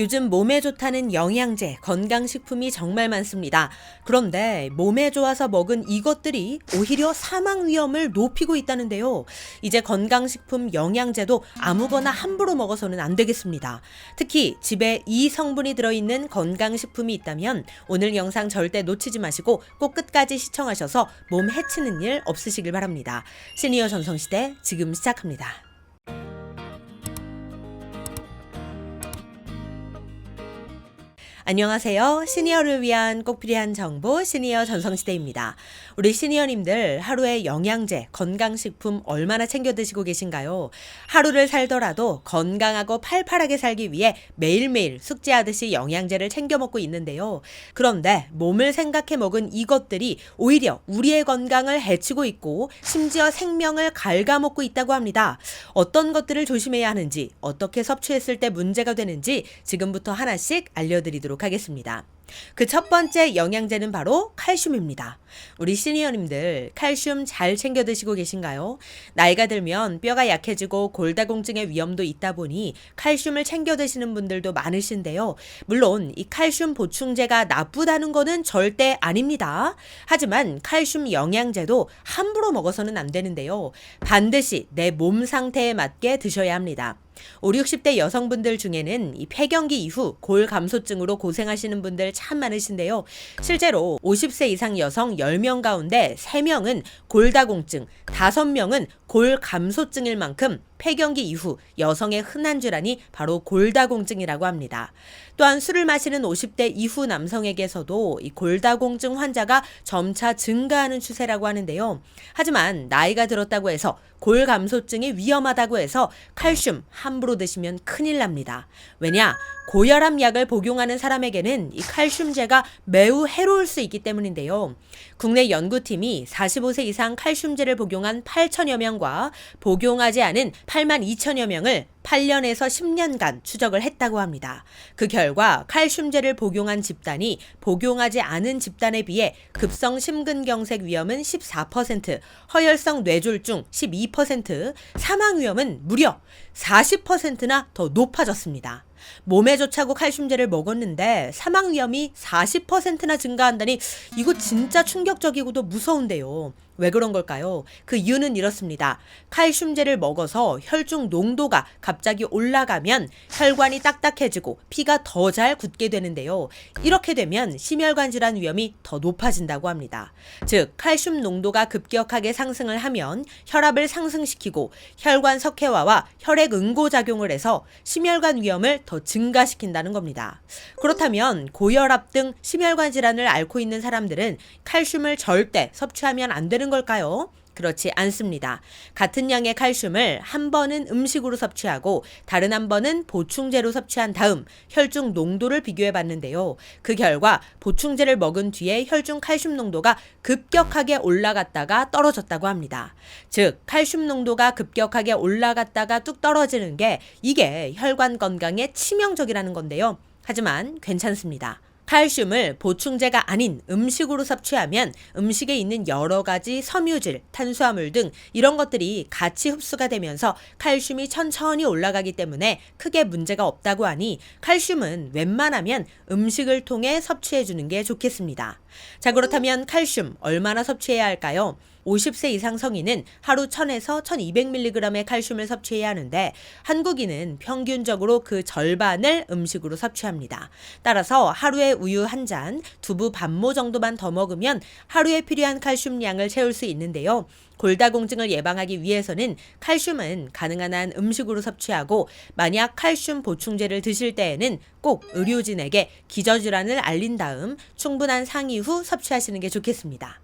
요즘 몸에 좋다는 영양제, 건강식품이 정말 많습니다. 그런데 몸에 좋아서 먹은 이것들이 오히려 사망 위험을 높이고 있다는데요. 이제 건강식품 영양제도 아무거나 함부로 먹어서는 안 되겠습니다. 특히 집에 이 성분이 들어있는 건강식품이 있다면 오늘 영상 절대 놓치지 마시고 꼭 끝까지 시청하셔서 몸 해치는 일 없으시길 바랍니다. 시니어 전성시대 지금 시작합니다. 안녕하세요. 시니어를 위한 꼭 필요한 정보 시니어 전성시대입니다. 우리 시니어님들 하루에 영양제, 건강식품 얼마나 챙겨 드시고 계신가요? 하루를 살더라도 건강하고 팔팔하게 살기 위해 매일매일 숙제하듯이 영양제를 챙겨 먹고 있는데요. 그런데 몸을 생각해 먹은 이것들이 오히려 우리의 건강을 해치고 있고 심지어 생명을 갉아먹고 있다고 합니다. 어떤 것들을 조심해야 하는지, 어떻게 섭취했을 때 문제가 되는지 지금부터 하나씩 알려드리도록 하겠습니다. 그 첫 번째 영양제는 바로 칼슘입니다. 우리 시니어님들 칼슘 잘 챙겨 드시고 계신가요? 나이가 들면 뼈가 약해지고 골다공증의 위험도 있다 보니 칼슘을 챙겨 드시는 분들도 많으신데요. 물론 이 칼슘 보충제가 나쁘다는 거는 절대 아닙니다. 하지만 칼슘 영양제도 함부로 먹어서는 안 되는데요. 반드시 내 몸 상태에 맞게 드셔야 합니다. 5, 60대 여성분들 중에는 이 폐경기 이후 골 감소증으로 고생하시는 분들 참 많으신데요. 실제로 50세 이상 여성 10명 가운데 3명은 골다공증, 5명은 골 감소증일 만큼 폐경기 이후 여성의 흔한 질환이 바로 골다공증이라고 합니다. 또한 술을 마시는 50대 이후 남성에게서도 이 골다공증 환자가 점차 증가하는 추세라고 하는데요. 하지만 나이가 들었다고 해서 골 감소증이 위험하다고 해서 칼슘 함부로 드시면 큰일 납니다. 왜냐? 고혈압 약을 복용하는 사람에게는 이 칼슘제가 매우 해로울 수 있기 때문인데요. 국내 연구팀이 45세 이상 칼슘제를 복용한 8천여 명과 복용하지 않은 8만 2천여 명을 8년에서 10년간 추적을 했다고 합니다. 그 결과 칼슘제를 복용한 집단이 복용하지 않은 집단에 비해 급성 심근경색 위험은 14%, 허혈성 뇌졸중 12%, 사망 위험은 무려 40%나 더 높아졌습니다. 몸에 좋다고 칼슘제를 먹었는데 사망 위험이 40%나 증가한다니 이거 진짜 충격적이고도 무서운데요. 왜 그런 걸까요? 그 이유는 이렇습니다. 칼슘제를 먹어서 혈중 농도가 갑자기 올라가면 혈관이 딱딱해지고 피가 더 잘 굳게 되는데요. 이렇게 되면 심혈관 질환 위험이 더 높아진다고 합니다. 즉, 칼슘 농도가 급격하게 상승을 하면 혈압을 상승시키고 혈관 석회화와 혈액 응고 작용을 해서 심혈관 위험을 더 증가시킨다는 겁니다. 그렇다면 고혈압 등 심혈관 질환을 앓고 있는 사람들은 칼슘을 절대 섭취하면 안 되는 걸까요? 그렇지 않습니다. 같은 양의 칼슘을 한 번은 음식으로 섭취하고 다른 한 번은 보충제로 섭취한 다음 혈중 농도를 비교해 봤는데요. 그 결과 보충제를 먹은 뒤에 혈중 칼슘 농도가 급격하게 올라갔다가 떨어졌다고 합니다. 즉, 칼슘 농도가 급격하게 올라갔다가 뚝 떨어지는 게 이게 혈관 건강에 치명적이라는 건데요. 하지만 괜찮습니다. 칼슘을 보충제가 아닌 음식으로 섭취하면 음식에 있는 여러 가지 섬유질, 탄수화물 등 이런 것들이 같이 흡수가 되면서 칼슘이 천천히 올라가기 때문에 크게 문제가 없다고 하니 칼슘은 웬만하면 음식을 통해 섭취해 주는 게 좋겠습니다. 자, 그렇다면 칼슘 얼마나 섭취해야 할까요? 50세 이상 성인은 하루 1000에서 1200mg의 칼슘을 섭취해야 하는데 한국인은 평균적으로 그 절반을 음식으로 섭취합니다. 따라서 하루에 우유 한 잔, 두부 반모 정도만 더 먹으면 하루에 필요한 칼슘량을 채울 수 있는데요. 골다공증을 예방하기 위해서는 칼슘은 가능한 한 음식으로 섭취하고 만약 칼슘 보충제를 드실 때에는 꼭 의료진에게 기저질환을 알린 다음 충분한 상의 후 섭취하시는 게 좋겠습니다.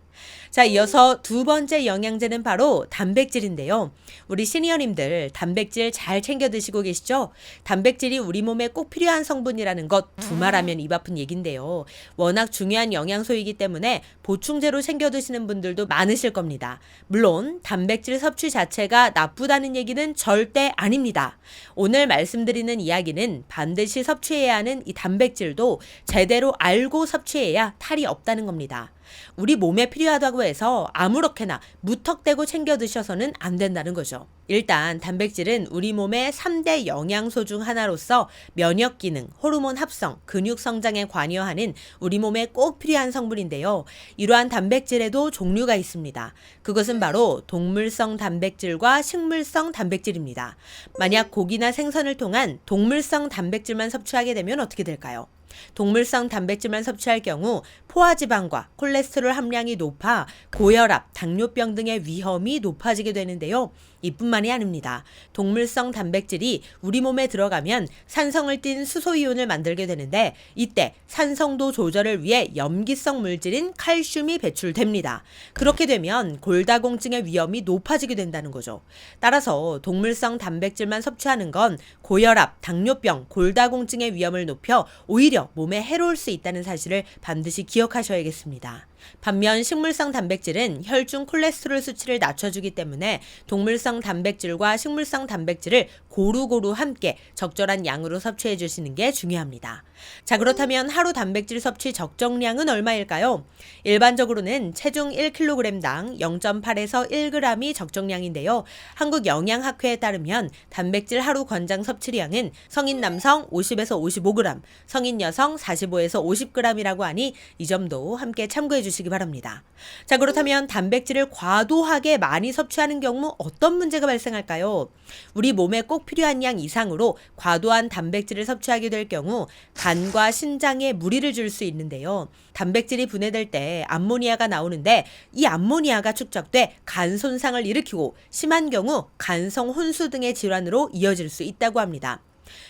자, 이어서 두 번째 영양제는 바로 단백질인데요. 우리 시니어님들 단백질 잘 챙겨 드시고 계시죠? 단백질이 우리 몸에 꼭 필요한 성분이라는 것 두말하면 입 아픈 얘긴데요. 워낙 중요한 영양소이기 때문에 보충제로 챙겨 드시는 분들도 많으실 겁니다. 물론 단백질 섭취 자체가 나쁘다는 얘기는 절대 아닙니다. 오늘 말씀드리는 이야기는 반드시 섭취해야 하는 이 단백질도 제대로 알고 섭취해야 탈이 없다는 겁니다. 우리 몸에 필요하다고 하루에서 아무렇게나 무턱대고 챙겨 드셔서는 안 된다는 거죠. 일단 단백질은 우리 몸의 3대 영양소 중 하나로서 면역 기능, 호르몬 합성, 근육 성장에 관여하는 우리 몸에 꼭 필요한 성분인데요. 이러한 단백질에도 종류가 있습니다. 그것은 바로 동물성 단백질과 식물성 단백질입니다. 만약 고기나 생선을 통한 동물성 단백질만 섭취하게 되면 어떻게 될까요? 동물성 단백질만 섭취할 경우 포화지방과 콜레스테롤 함량이 높아 고혈압, 당뇨병 등의 위험이 높아지게 되는데요. 이뿐만이 아닙니다. 동물성 단백질이 우리 몸에 들어가면 산성을 띤 수소이온을 만들게 되는데 이때 산성도 조절을 위해 염기성 물질인 칼슘이 배출됩니다. 그렇게 되면 골다공증의 위험이 높아지게 된다는 거죠. 따라서 동물성 단백질만 섭취하는 건 고혈압, 당뇨병, 골다공증의 위험을 높여 오히려 몸에 해로울 수 있다는 사실을 반드시 기억하셔야겠습니다. 반면 식물성 단백질은 혈중 콜레스테롤 수치를 낮춰주기 때문에 동물성 단백질과 식물성 단백질을 고루고루 함께 적절한 양으로 섭취해 주시는 게 중요합니다. 자, 그렇다면 하루 단백질 섭취 적정량은 얼마일까요? 일반적으로는 체중 1kg당 0.8에서 1g이 적정량인데요. 한국 영양학회에 따르면 단백질 하루 권장 섭취량은 성인 남성 50에서 55g, 성인 여성 45에서 50g이라고 하니 이 점도 함께 참고해 주시기 바랍니다. 자, 그렇다면 단백질을 과도하게 많이 섭취하는 경우 어떤 문제가 발생할까요? 우리 몸에 꼭 필요한 양 이상으로 과도한 단백질을 섭취하게 될 경우 간과 신장에 무리를 줄 수 있는데요. 단백질이 분해될 때 암모니아가 나오는데 이 암모니아가 축적돼 간 손상을 일으키고 심한 경우 간성 혼수 등의 질환으로 이어질 수 있다고 합니다.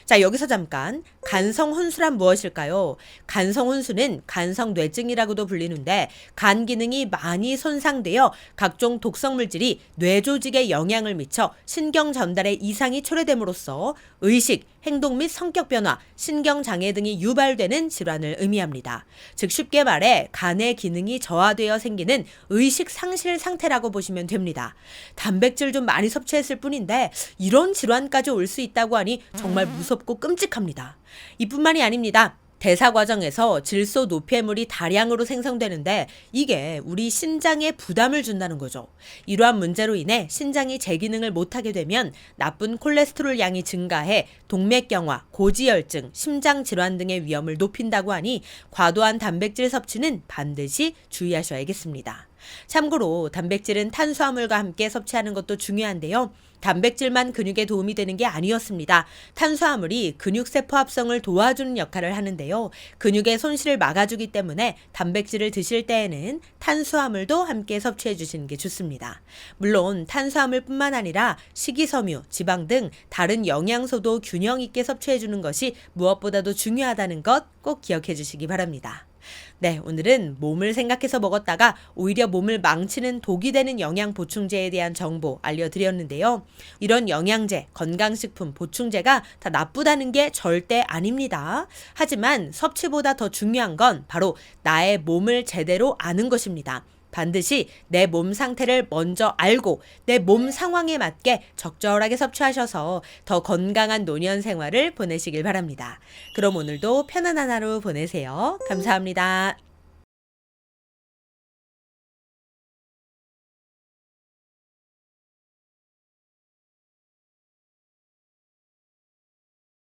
자, 여기서 잠깐 간성 혼수란 무엇일까요? 간성 혼수는 간성 뇌증이라고도 불리는데 간 기능이 많이 손상되어 각종 독성 물질이 뇌 조직에 영향을 미쳐 신경 전달에 이상이 초래됨으로써 의식, 행동 및 성격 변화, 신경 장애 등이 유발되는 질환을 의미합니다. 즉 쉽게 말해 간의 기능이 저하되어 생기는 의식 상실 상태라고 보시면 됩니다. 단백질 좀 많이 섭취했을 뿐인데 이런 질환까지 올 수 있다고 하니 정말 무섭고 끔찍합니다. 이뿐만이 아닙니다. 대사 과정에서 질소 노폐물이 다량으로 생성되는데 이게 우리 신장에 부담을 준다는 거죠. 이러한 문제로 인해 신장이 제 기능을 못하게 되면 나쁜 콜레스테롤 양이 증가해 동맥경화, 고지혈증, 심장 질환 등의 위험을 높인다고 하니 과도한 단백질 섭취는 반드시 주의하셔야겠습니다. 참고로 단백질은 탄수화물과 함께 섭취하는 것도 중요한데요. 단백질만 근육에 도움이 되는 게 아니었습니다. 탄수화물이 근육 세포 합성을 도와주는 역할을 하는데요. 근육의 손실을 막아주기 때문에 단백질을 드실 때에는 탄수화물도 함께 섭취해 주시는 게 좋습니다. 물론 탄수화물뿐만 아니라 식이섬유, 지방 등 다른 영양소도 균형 있게 섭취해 주는 것이 무엇보다도 중요하다는 것 꼭 기억해 주시기 바랍니다. 네, 오늘은 몸을 생각해서 먹었다가 오히려 몸을 망치는 독이 되는 영양 보충제에 대한 정보 알려드렸는데요. 이런 영양제, 건강식품, 보충제가 다 나쁘다는 게 절대 아닙니다. 하지만 섭취보다 더 중요한 건 바로 나의 몸을 제대로 아는 것입니다. 반드시 내 몸 상태를 먼저 알고 내 몸 상황에 맞게 적절하게 섭취하셔서 더 건강한 노년 생활을 보내시길 바랍니다. 그럼 오늘도 편안한 하루 보내세요. 감사합니다.